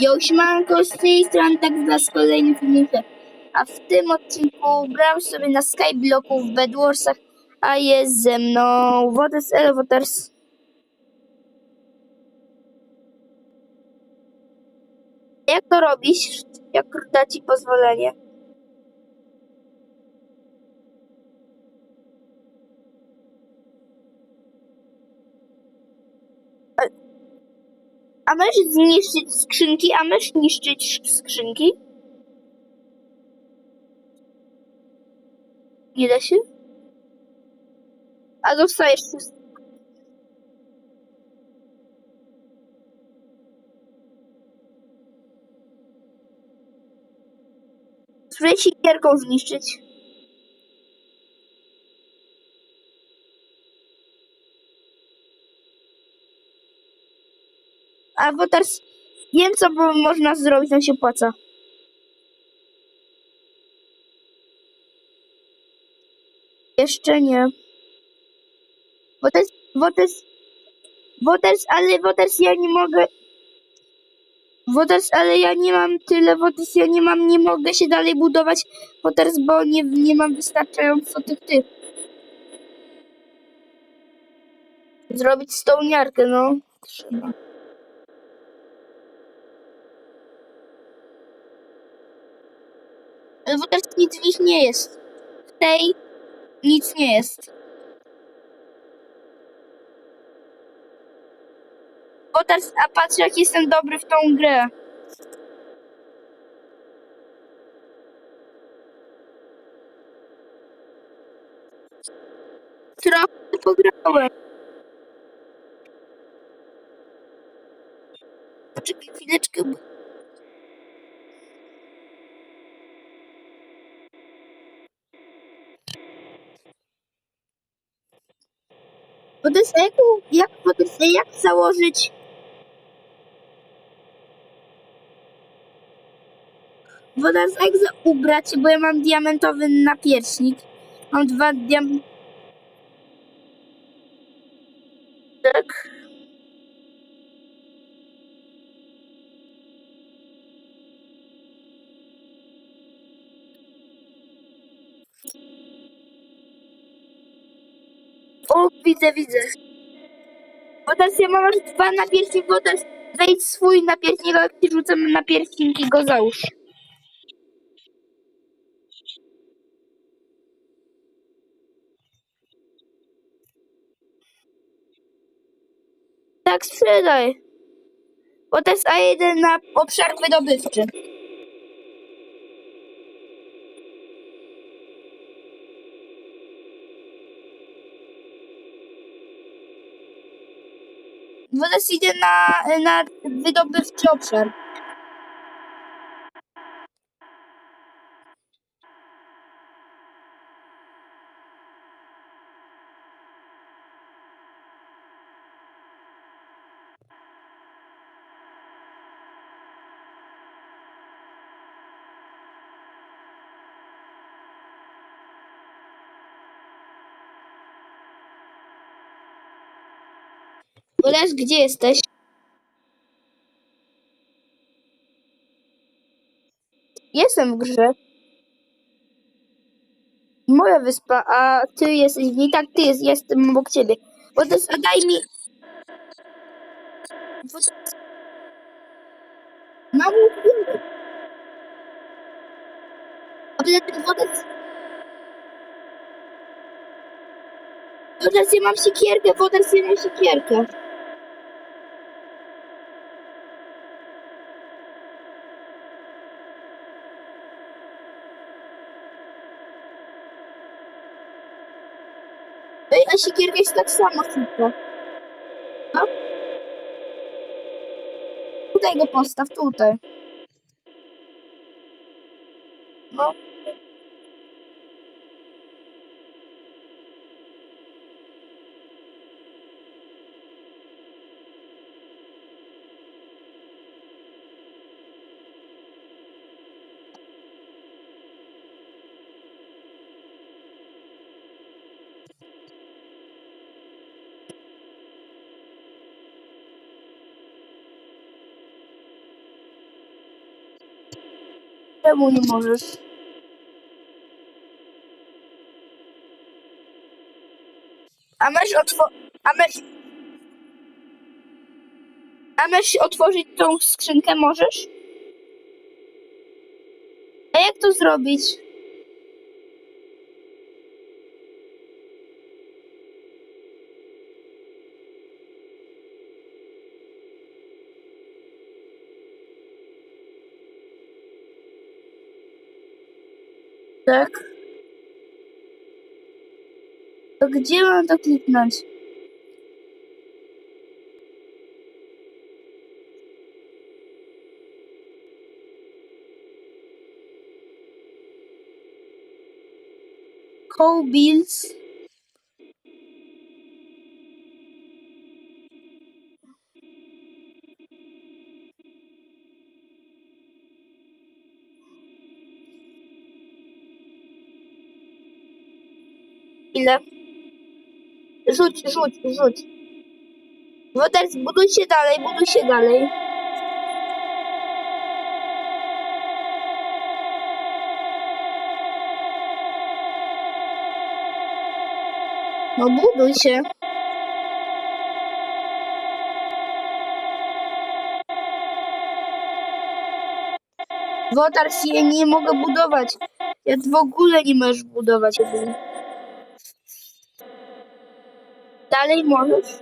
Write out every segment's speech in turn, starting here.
Yo, siemanko, z tej strony tak dla z kolejnym filmikiem. A w tym odcinku brałem sobie na Skyblocku w Bedwarsach, a jest ze mną Waters Elevators. Jak to robisz? Jak da ci pozwolenie? A możesz zniszczyć skrzynki? A możesz niszczyć skrzynki? Nie da się? A dostajesz wszystko. Spróbuj sikierką zniszczyć. A bo teraz wiem, co można zrobić, to się płaca. Jeszcze nie. Woters, Woters, Woters, ale Woters ja nie mogę. Woters, ale ja nie mam tyle, Woters, ja nie mam, nie mogę się dalej budować, Woters, bo nie, nie mam wystarczająco tych tych. Zrobić stołniarkę, no. Trzeba. Woters nic w nich nie jest. W tej nic nie jest. Woters, a patrz jak jestem dobry w tą grę. Trochę pograłem. Poczekaj chwileczkę. bo- Jest jak, jak, jak założyć teraz jak za ubrać, bo ja mam diamentowy napierśnik. Mam dwa diam... Tak. Widzę, widzę. Bo teraz ja mam aż dwa napierśniki, bo teraz wejdź swój napierśnik, ci rzucam napierśnik i go załóż. Tak, sprzedaj. Bo to jest A1 na obszar wydobywczy. Wodas idzie na, na wydobywczy obszar. Wodas, gdzie jesteś? Jestem w grze. Moja wyspa, a ty jesteś w niej. Tak, ty jest, jestem obok ciebie. Wodas, a daj mi... Mam. A poza tym Wodas... Wodas, ja mam siekierkę, Wodas, ja mam siekierkę. Siekierka jest tak samo szybko. No. Tutaj go postaw, tutaj. No. Czemu nie możesz? A masz otwo... A masz... A masz otworzyć tą skrzynkę, możesz? A jak to zrobić? Tak. To gdzie mam to kliknąć? Cow Bills. Ile? Rzuć, rzuć, rzuć. Woder, buduj się dalej, buduj się dalej. No buduj się. Wodars, ja nie mogę budować. Ja w ogóle nie możesz budować. Dalej możesz.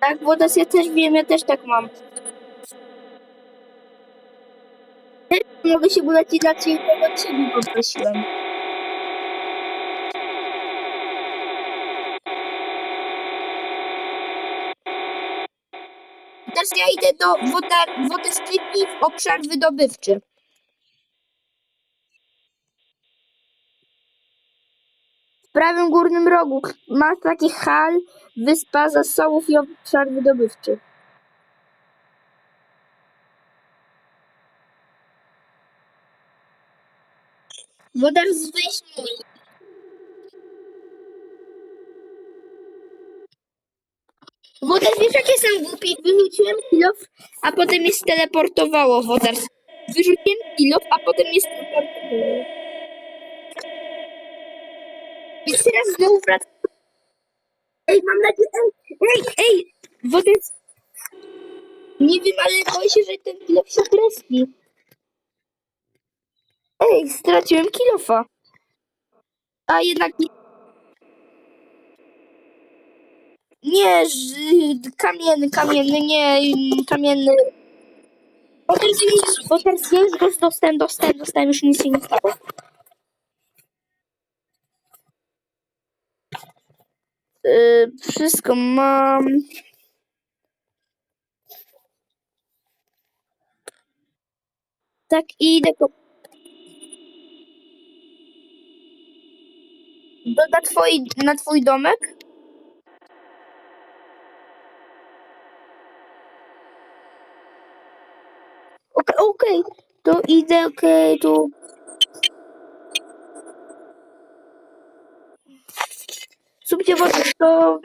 Tak, Wodas, ja też wiem, ja też tak mam. Mogę się budać inaczej, tego ciebie poprosiłem. Teraz ja idę do woda, wodostryki w obszar wydobywczy. W prawym górnym rogu masz taki hal, wyspa zasobów i obszar wydobywczy. Wodar wyjść mój. Wodar, wiesz jak jestem głupi? Wyrzuciłem kilof, a potem mnie steleportowało, Wodar. Wyrzuciłem kilof, a potem mnie steleportowało. Więc teraz znowu wracam. Ej, mam nadzieję... Ej, ej! Wodar... Nie wiem, ale boję się, że ten kilof się kreski. Ej, straciłem kilofa. A jednak nie... Nie, kamienny, kamienny, nie, kamienny. Potem już, potem już go dostałem, dostałem, dostałem, już nic się nie stało. Yy, wszystko mam. Tak, idę po... Do, na, twoi, na twój domek? Okej, okej, to idę, okej, tu. Subcie wodę, to...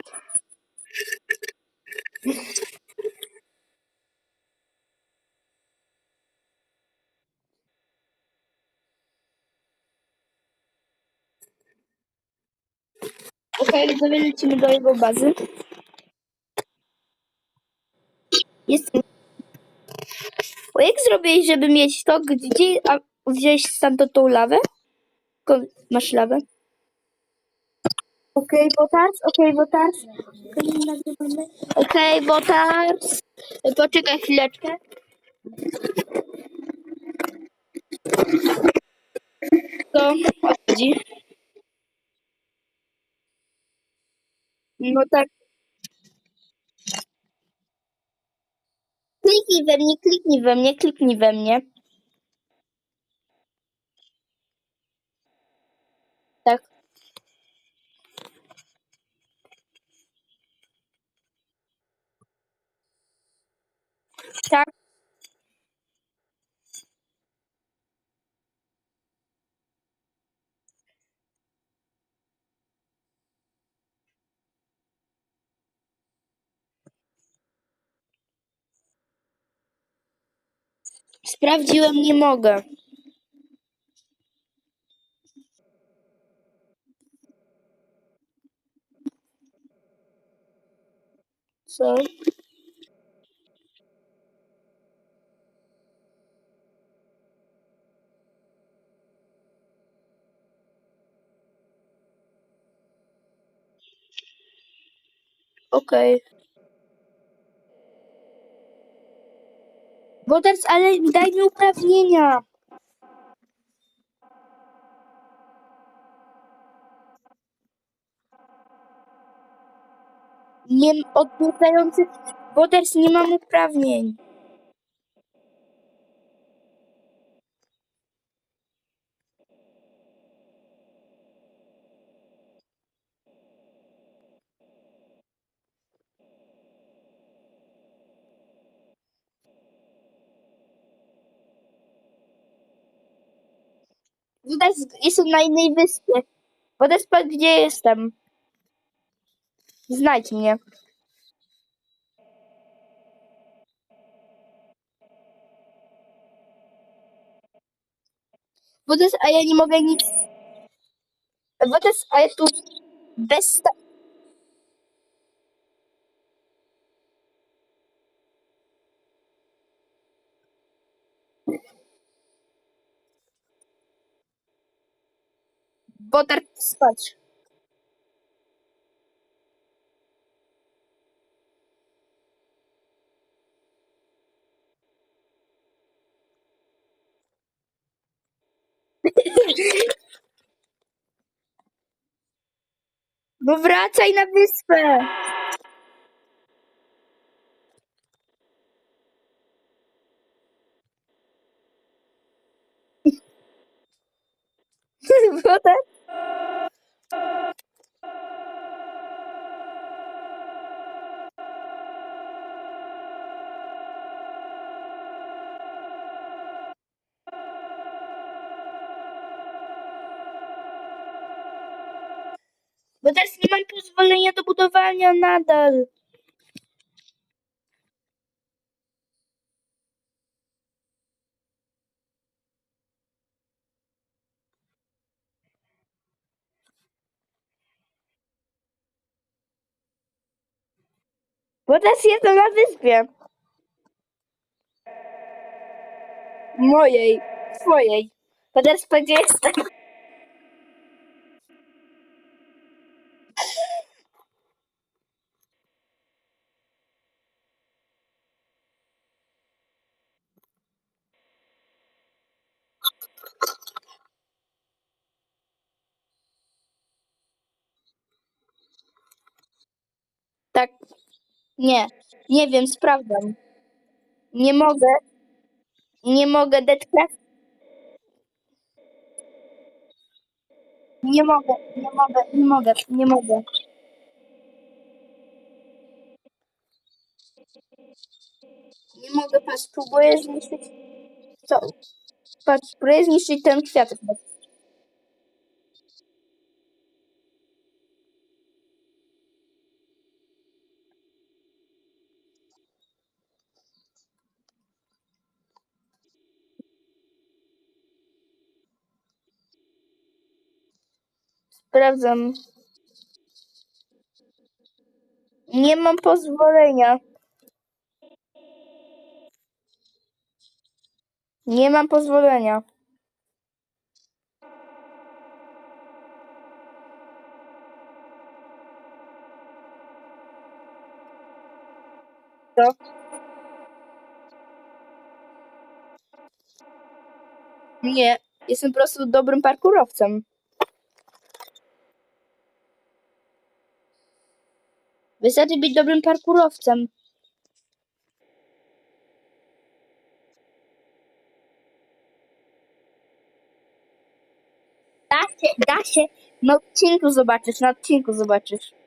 Okej, okay, lecimy do jego bazy. Jestem. O, jak zrobić, żeby mieć to, gdzie a, wziąć stamtąd tą lawę? Masz lawę? Okej, okay, Botars, okej, okay, Botars. Okej, okay, Botars. Poczekaj chwileczkę. To chodzi. No tak. Kliknij we mnie, kliknij we mnie, kliknij we mnie. Tak. Tak. Sprawdziłem, nie mogę. Co? Okej. Woders, ale daj mi uprawnienia. Nie odwiedzający. Woders, nie mam uprawnień. Woders, jestem na innej wyspie. Woders, patrz, gdzie jestem. Znajdź mnie. Woders, a ja nie mogę nic. Woders, a ja tu bez. Woders, spać. No wracaj na wyspę. Woders. Pozwolenia do budowania nadal. Bo teraz jestem na wyspie. Mojej. Twojej. Bo teraz gdzie jestem. Tak. Nie. Nie wiem, sprawdzam. Nie mogę. Nie mogę Deadcraft. Nie mogę, nie mogę, nie mogę, nie mogę. Nie mogę, patrz, próbuję zniszczyć. Co? Patrz, próbuję zniszczyć ten kwiatek. Sprawdzam. Nie mam pozwolenia. Nie mam pozwolenia. Co? Nie. Jestem po prostu dobrym parkurowcem. Wystarczy być dobrym parkurowcem. Da się, da się. Na odcinku zobaczysz, na odcinku zobaczysz.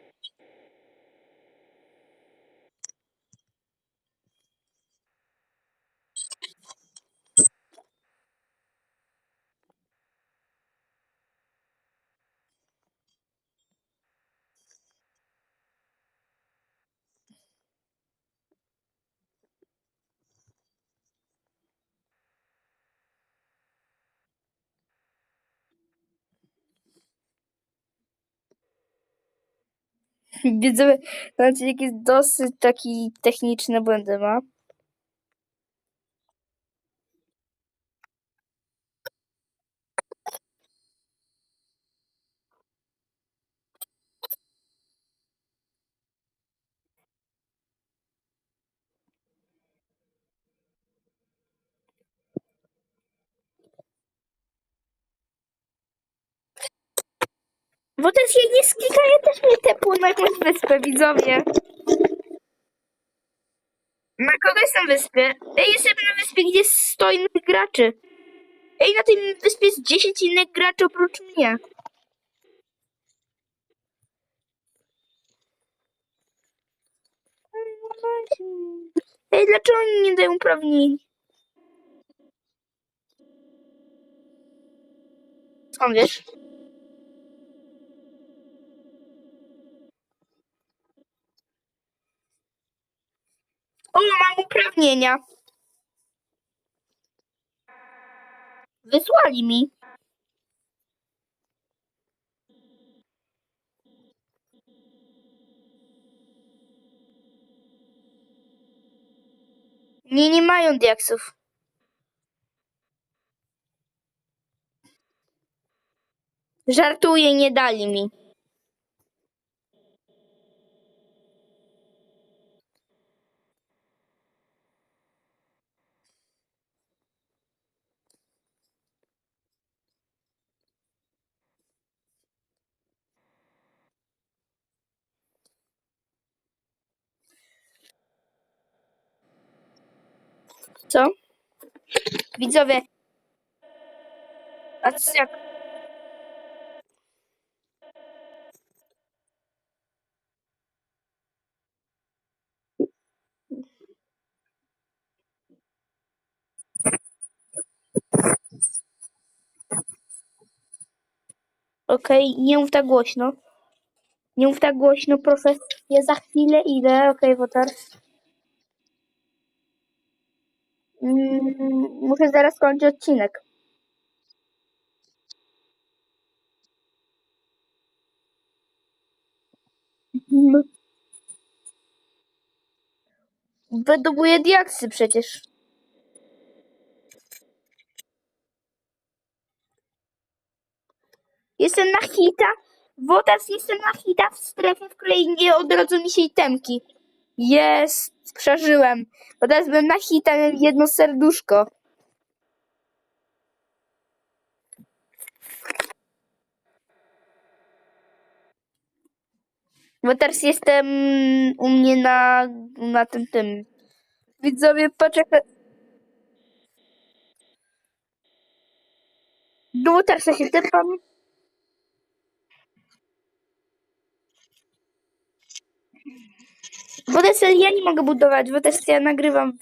Ten odcinek jest dosyć taki techniczne błędy ma. Bo ten się nie sklikanie też mnie tepło na jakąś wyspę, widzowie. Na kogo jestem wyspie? Ej, jestem na wyspie, gdzie jest 100 innych graczy. Ej, na tej wyspie jest 10 innych graczy oprócz mnie. Ej, dlaczego oni nie dają uprawnień? Skąd wiesz? O, mam uprawnienia. Wysłali mi. Nie, nie mają diaksów. Żartuję, nie dali mi. Co? Widzowie. A co jak... Okej, nie mów tak głośno. Nie mów tak głośno, proszę. Ja za chwilę idę. Okej, Wotar. Muszę zaraz kończyć odcinek. Mm. Wydobuję diaksy przecież. Jestem na hita. Wotas, jestem na hita w strefie, w której nie odrodzą mi się itemki. Jest, przeżyłem. Bo teraz byłem na hita, miałem jedno serduszko. Bo teraz jestem u mnie na, na tym, tym. Widzowie, poczekaj. No, teraz ja się. Bo teraz ja nie mogę budować, bo teraz ja nagrywam.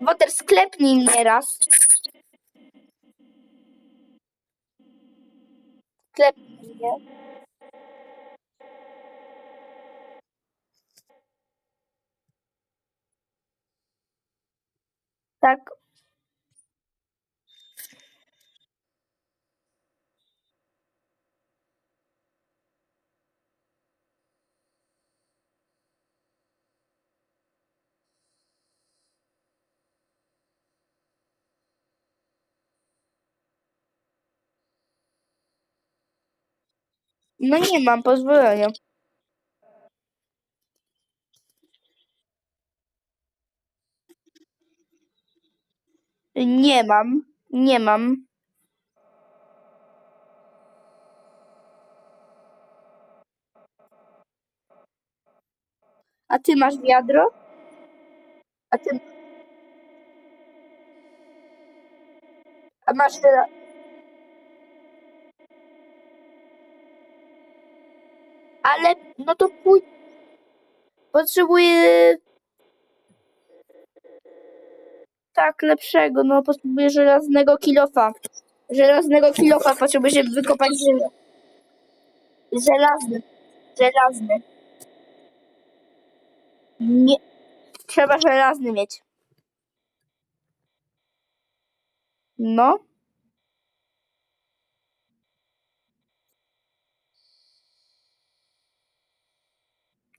Bo teraz sklepnij mnie raz. Sklepnij mnie. Tak. No nie mam pozwolenia. Nie mam. Nie mam. A ty masz wiadro? A ty. A masz teraz. Ale no to pójdź. Potrzebuję. Tak, lepszego. No, potrzebuję żelaznego kilofa. Żelaznego kilofa potrzebuję, żeby wykopać żel... Żelazny. Żelazny. Nie. Trzeba żelazny mieć. No.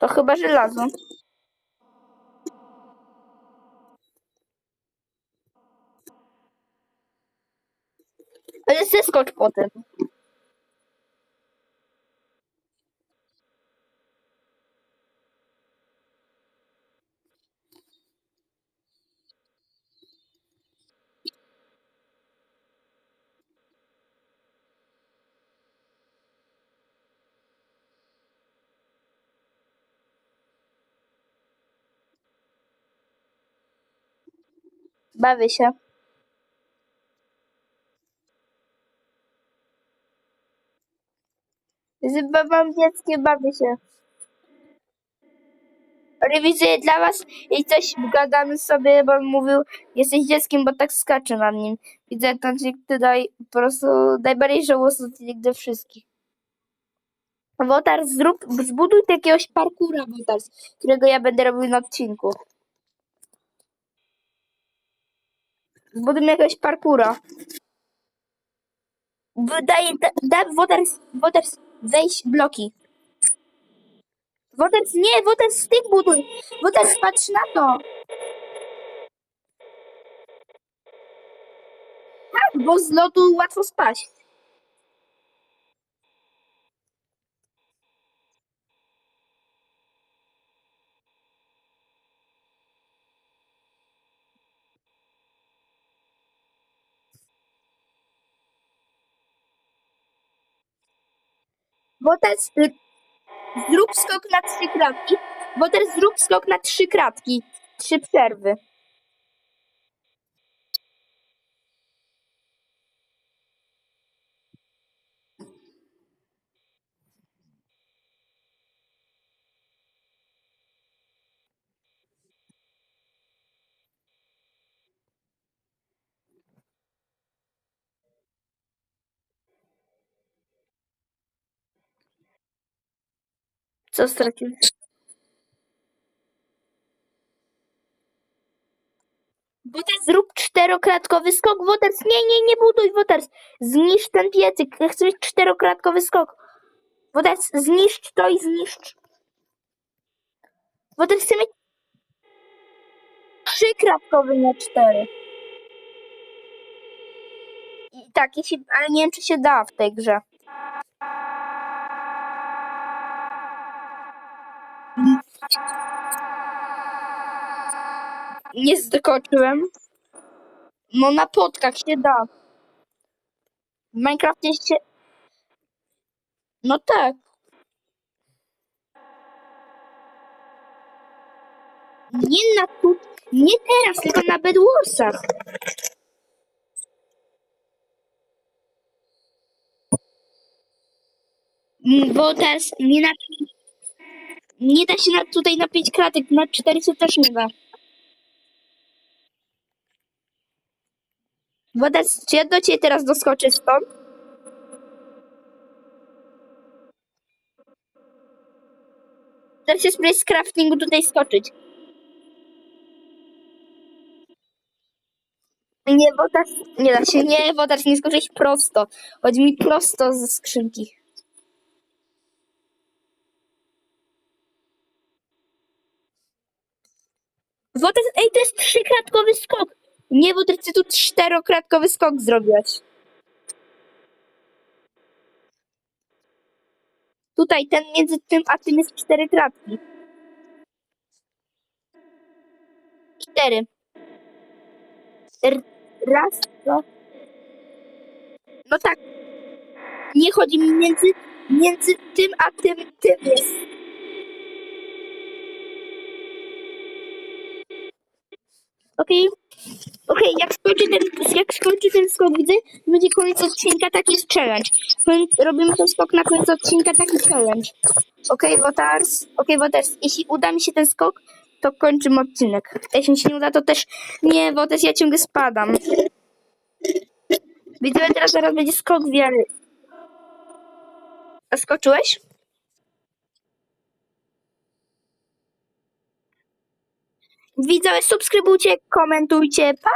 To chyba żelazo. Ale zeskocz potem. Bawię się. Zabawam dzieckie, bawię się. Rewizuję dla was i coś gadamy sobie, bo on mówił, jesteś dzieckiem, bo tak skacze na nim. Widzę ten odcinek tutaj po prostu najbardziej żałosny odcinek ze wszystkich. Wotar, zrób, zbuduj jakiegoś parkura, Wotar, którego ja będę robił na odcinku. Zbuduj jakiegoś parkura. Wydaje, da, da Wotars, weź bloki. Wotars, nie, Wotars, z tych buduj. Wotars, patrz na to. Tak, bo z lotu łatwo spaść. Wotars, y, zrób skok na trzy kratki. Wotars, zrób skok na trzy kratki. Trzy przerwy. Co straciłeś? Woters, zrób czterokratkowy skok. Woters, nie, nie, nie buduj, Woters. Zniszcz ten piecyk. Ja chcę mieć czterokratkowy skok. Woters, zniszcz to i zniszcz. Woters, chcę mieć trzykratkowy na cztery. I tak, jeśli, ale nie wiem, czy się da w tej grze. Nie zdokoczyłem. No na podkach się da. W Minecrafcie się... No tak. Nie na tu... Nie teraz, tylko na Bedwarsach. Mm, Bo teraz nie na... Nie da się na, tutaj na 5 kratek, na 4 się też nie da. Teraz, czy ja do ciebie teraz doskoczę stąd? Teraz się spróbuję z craftingu tutaj skoczyć. Nie, tak nie da się, nie, tak nie skoczyć prosto. Chodzi mi prosto ze skrzynki. Woda, ej, to jest trzykratkowy skok. Nie, bo ty tu czterokratkowy skok zrobiłeś. Tutaj, ten między tym a tym jest cztery kratki. Cztery. Raz, dwa. No tak. Nie chodzi mi między, między tym a tym, tym jest. Okej. Okej, jak skończy ten, jak skończy ten skok, widzę, będzie koniec odcinka, taki challenge. Robimy ten skok na koniec odcinka, taki challenge. Okej, Wotars, okej, Wotars, jeśli uda mi się ten skok, to kończymy odcinek. Jeśli mi się nie uda, to też nie, Wotars, ja ciągle spadam. Widzę, teraz zaraz będzie skok wiary. A skoczyłeś? Widzowie, subskrybujcie, komentujcie. Pa!